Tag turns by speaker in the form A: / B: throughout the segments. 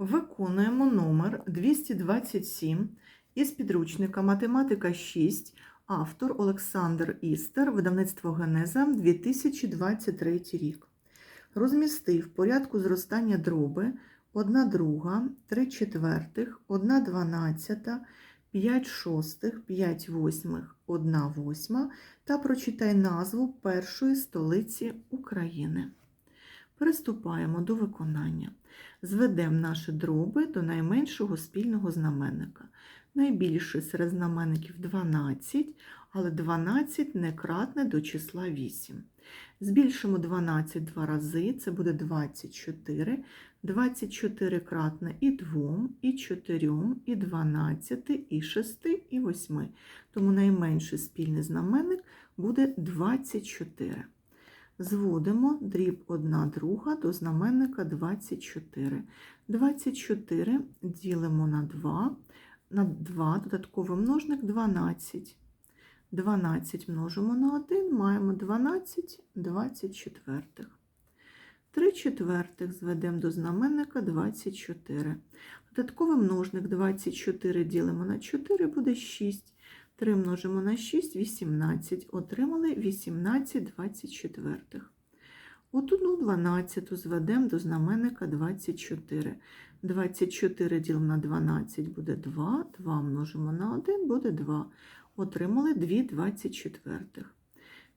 A: Виконуємо номер 227 із підручника Математика 6, автор Олександр Істер, видавництво Генеза 2023 рік. Розмістив порядку зростання дроби 1 друга, 3 четвертих, 1 дванадцята, 5 шостих, 5 восьмих, 1 восьма та прочитай назву першої столиці України. Приступаємо до виконання. Зведемо наші дроби до найменшого спільного знаменника. Найбільший серед знаменників 12, але 12 не кратне до числа 8. Збільшимо 12 два рази, це буде 24. 24 кратне і 2, і 4, і 12, і 6, і 8. Тому найменший спільний знаменник буде 24. Зводимо дріб 1 друга до знаменника 24. 24 ділимо на 2, на 2 додатковий множник 12. 12 множимо на 1, маємо 12 24. 3 четвертих зведемо до знаменника 24. Додатковий множник 24 ділимо на 4, буде 6. 3 множимо на 6, 18. Отримали 18 24. От одну 12 зведемо до знаменника 24. 24 ділимо на 12 буде 2, 2 множимо на 1 буде 2. Отримали 2 24.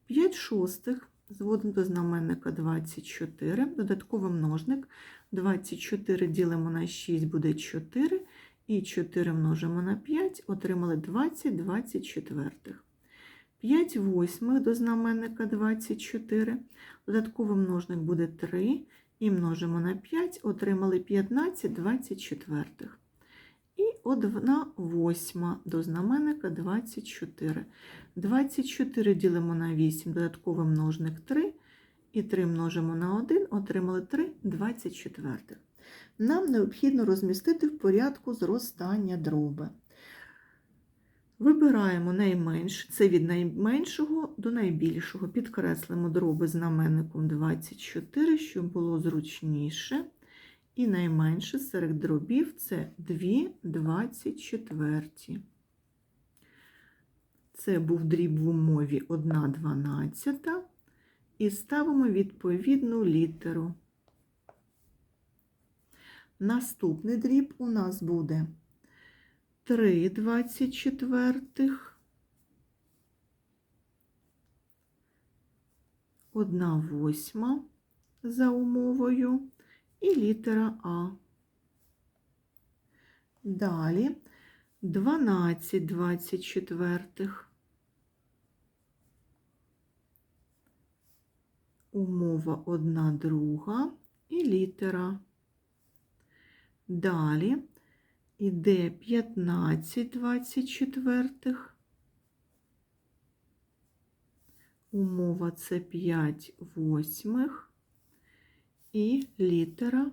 A: 5 шостих зводимо до знаменника 24. Додатковий множник 24 ділимо на 6 буде 4. І 4 множимо на 5, отримали 20 24. 5 восьмих до знаменника 24. Додатковий множник буде 3. І множимо на 5, отримали 15 24. І 1 восьма до знаменника 24. 24 ділимо на 8, додатковий множник 3. І 3 множимо на 1, отримали 3 24. Нам необхідно розмістити в порядку зростання дроби. Вибираємо найменше, це від найменшого до найбільшого. Підкреслимо дроби знаменником 24, щоб було зручніше. І найменше серед дробів це 2 24. Це був дріб в умові 1 12. І ставимо відповідну літеру. Наступний дріб у нас буде 3 24, 1 восьма за умовою і літера А. Далі 12 24. Умова 1 друга і літера. Далі іде 15 24. Умова це 5 восьмих і літера.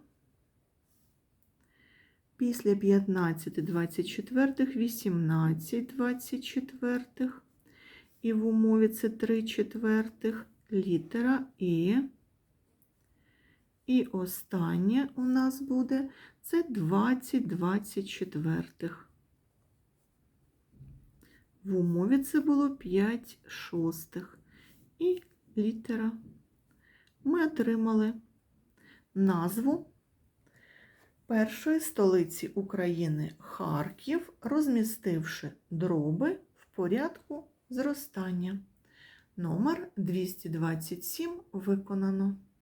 A: Після 15 24 18 24. І в умові це 3 четвертих літера І. І останнє у нас буде це 20 24. В умові це було 5 шостих і літера. Ми отримали назву першої столиці України Харків, розмістивши дроби в порядку зростання. Номер 227 виконано.